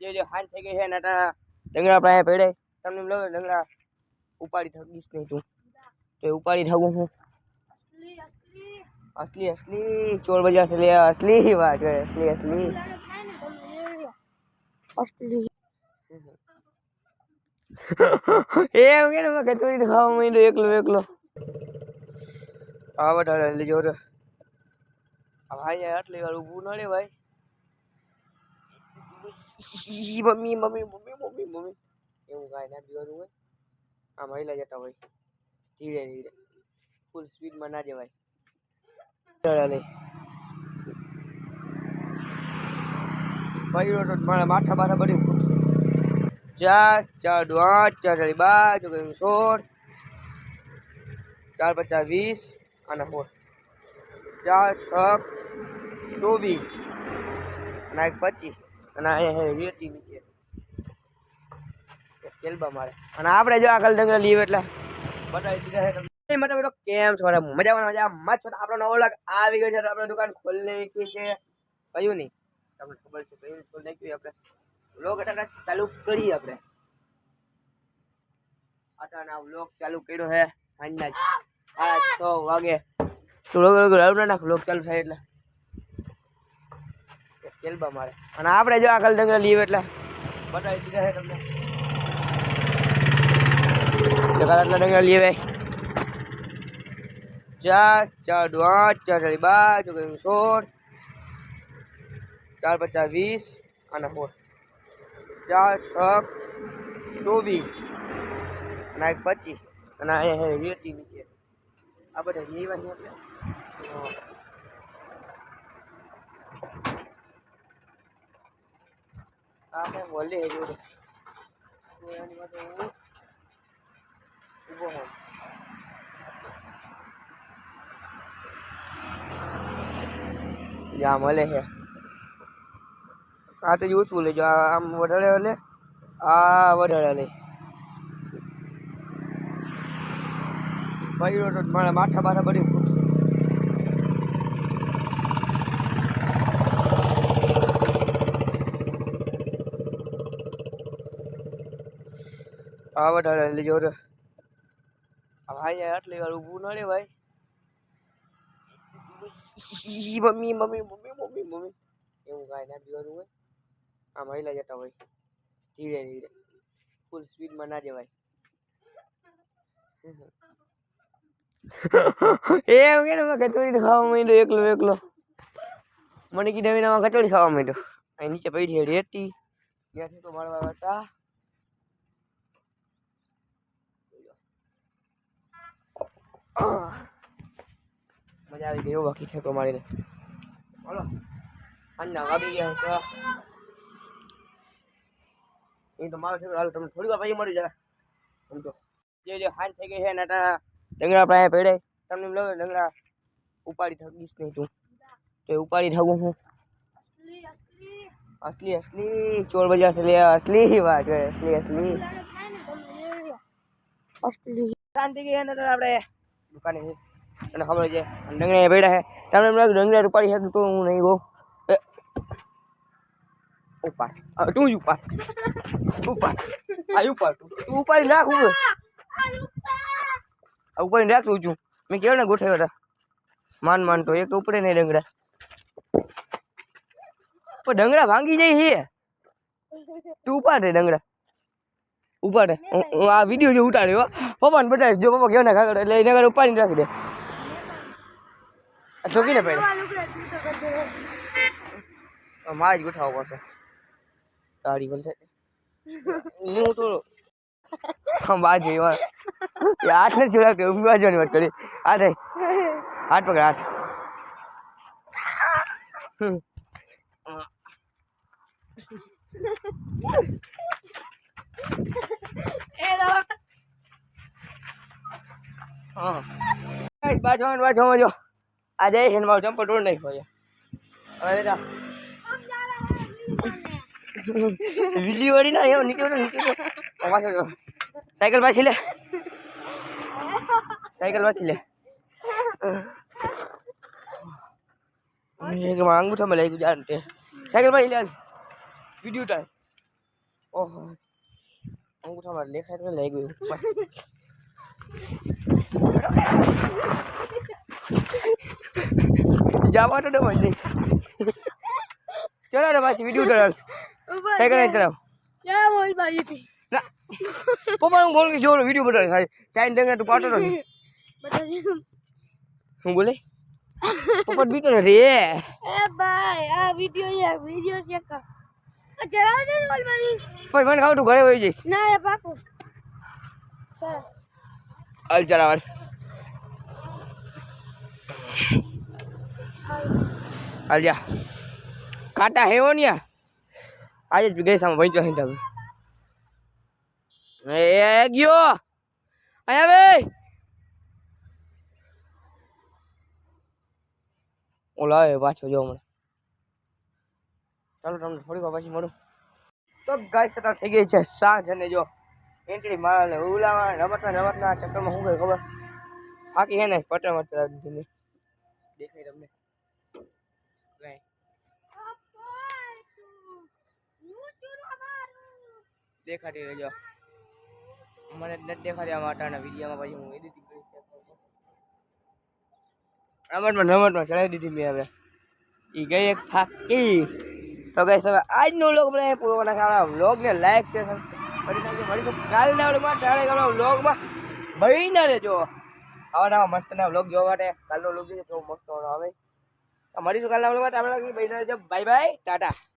જે જે હાન થઈ ગઈ છે ને ડંગરા આપણે પેડે તમને એમ લાગે ડંગરા ઉપાડી થકીશ નહીં તું તો ઉપાડી થકું હું અસલી અસલી ચોર બજાર છે અસલી વાત કરે અસલી અસલી અસલી એમ કે મેં કચોરી ખાવા માંડ્યો એકલો એકલો આવટ હાલે લેજો રે ભાઈ આટલી વાર ઊભું ન રે ભાઈ mummy mummy mummy mummy mummy એવું કાંઈ ના પીવાનું હોય આમ હૈલા જતા હોય ધીરે ધીરે ફૂલ સ્પીડમાં ના જવાય ચાલે ભાઈ તો મારા માથા માથા બધી ચાર ચાર દુ આઠ ચાર ચાલી બાર ચોકડી સોળ ચાર પચાસ વીસ અને સોળ ચાર છ ચોવીસ અને એક પચીસ અને અહીંયા રેતી નીચે કેલબા મારે અને આપણે જો આગળ ડંગર લીવ એટલે બતાવી દીધા છે. બેટો કેમ છો મજામાં મજા મત છો? આપણો નવો લાગ આવી ગયો છે આપણે દુકાન ખોલી નાખી છે. કયું નહીં? તમને ખબર છે, કયું ખોલી નાખ્યું આપણે? લોક એટલે ચાલુ કરીએ આપણે. અટાણા વ્લોગ ચાલુ કર્યો છે. સાંજના સાડા છ વાગે. તો લોક નાખ વ્લોગ ચાલુ થાય એટલે. કેલબા મારે અને આપણે જો આગળ ડંગર લીવ એટલે બતાવી દીધા છે તમને. જગા આટલા ડંગર ચાર ચાર, દુ, આઠ, ચાર બાર ચોકડી સોળ, ચાર પચાસ વીસ, અને સોળ. ચાર, છ, ચોવીસ, અને એક પચીસ. અને અહીંયા હે નીચે. આ બધા લેવા છે આપણે હા. આ મેં બોલે જોડે એની માટે હું ઊભો હોઉં. યા મળે છે. આ તો યુઝફુલ લેજો. આમ વધારે લે આ વધારે લે. ભાઈ મારા માથા બાથા બધી આ વધારે લેજો રે. આ ભાઈ આટલી વાર ઊભું નડે ભાઈ mummy mummy mummy mummy mummy. એવું કાંઈ ના પીવાનું હોય. આમ હૈલા જતા હોય. ધીરે ધીરે. ફૂલ સ્પીડમાં ના જવાય. એમ કે મેં કચોરી ખાવા માંડ્યો, એકલો એકલો. મને કીધું વિનામાં કચોરી ખાવા માંડ્યો. અહીં નીચે પડી હેડી હતી ત્યાંથી તો મારવા હતા મજા આવી ગઈ એવું બાકી છે તો મારીને બોલો અન્ના વાગી ગયા છે એ તો મારો છોકરો હાલ તમને થોડી વાર પછી મળી જરા સમજો જે જે હાન થઈ ગઈ છે ને ડંગરા પ્રાય પેડે તમને લગે ડંગરા ઉપાડી થકીશ નહીં તું તો એ ઉપાડી થકું હું અસલી અસલી ચોર બજાર છે લે અસલી વાત અસલી અસલી અસલી શાંતિ ગઈ ને આપણે દુકાને છે. તને ખબર છે ડંગરા બેડા છે. તમને એમ લાગે ડંગરા ઉપાડી છે, તો હું નહીં બહુ ઉપાડ. હવે તું જ ઉપાડ. ઉપાડ. આ ઉપાડ તું. તું ઉપાડી નાખ હું આ ઉપાડી નાખ તું છું મેં કેવું ને ગોઠવ્યો હતા. માન માન તો એક તો ઉપડે નહીં ડંગરા પણ ડંગરા ભાંગી જાય છે. તું ઉપાડે ડંગરા ઉપાડે હું આ વીડિયો જો ઉતાર્યો પપ્પાને બતાવીશ. જો પપ્પા કેવા કાગળ, એટલે એને આગળ ઉપાડીને રાખી દે. ઠોકીને પડે મારે જ ગોઠવવો પડશે. તારી બોલશે હું તો હા જઈ એમાં એ આઠ ને જોડા કે ઊંઘી બાજવાની વાત કરી. આઠ. આઠ પકડ આઠ હમ. હા ગાઈસ બાજવામાં બાજવામાં જો આ જય છે ને મારું ચંપલ તોડ નાખ્યો છે હવે જા વીજળી વાળી ના એવો નીકળ્યો નીકળ્યો પાછો જો સાયકલ પાછી લે સાયકલ પાછી લે અંગૂઠામાં લઈ ગયું જાણ તે સાયકલ પાછી લે વીડિયો ટાઈમ ઓહો અંગૂઠામાં લેખાય તો લઈ ગયું જવા તો ડબલ નહીં ચલો રે પાછી વીડિયો ચલાવ સાયકલ નહીં ચલાવ ના પપ્પા હું બોલ કે જો વીડિયો બતાવે સાહેબ ચાઈન ડંગા તું પાટો હું બોલે પપ્પા બીતો નથી એ ભાઈ આ વીડિયો વિડિયો ચેક કર જરા દે બોલ મને ખાવ તું ઘરે વહી જઈશ. ના એ પાકું. હાલ ચલાવ હાલ જા. કાંટા હેવો ને આજે જ ગઈ સામે ભાઈ અહીં તમે. એ એ ગયો. અહીંયા બે ઓલા પાછો જો હમણાં. ચાલો તમને થોડીક વાર પછી મળું. તો ગાય સટા થઈ ગઈ છે. સાંજ અને જો એન્ટ્રી મારા ને ઉલાવા રમતના રમતના ચક્કરમાં શું કઈ ખબર? થાકી હે ને પટે મટે દેખાય તમને. કાંઈ દેખાતી રહેજો મને નથી દેખાતી આ માટાના વિડીયામાં પછી હું એડિટિંગ કરીશ રમતમાં રમતમાં ચડાવી દીધી મેં હવે. એ ગઈ એક થાકી. તો ગઈ હવે આજનો વ્લોગ બનાવે પૂરો નાખા વ્લોગને લાઈક કરી નાખજો મળીશું. કાલના વ્લોગમાં ત્યારે કાલના વ્લોગમાં બહીને રહેજો. આવા નવા મસ્ત ના વ્લોગ જોવા માટે. કાલનો વ્લોગ જોઈએ તો મસ્ત આવે. મળીશું કાલના વ્લોગમાં તમે બહીને રહેજો. Bye bye Tata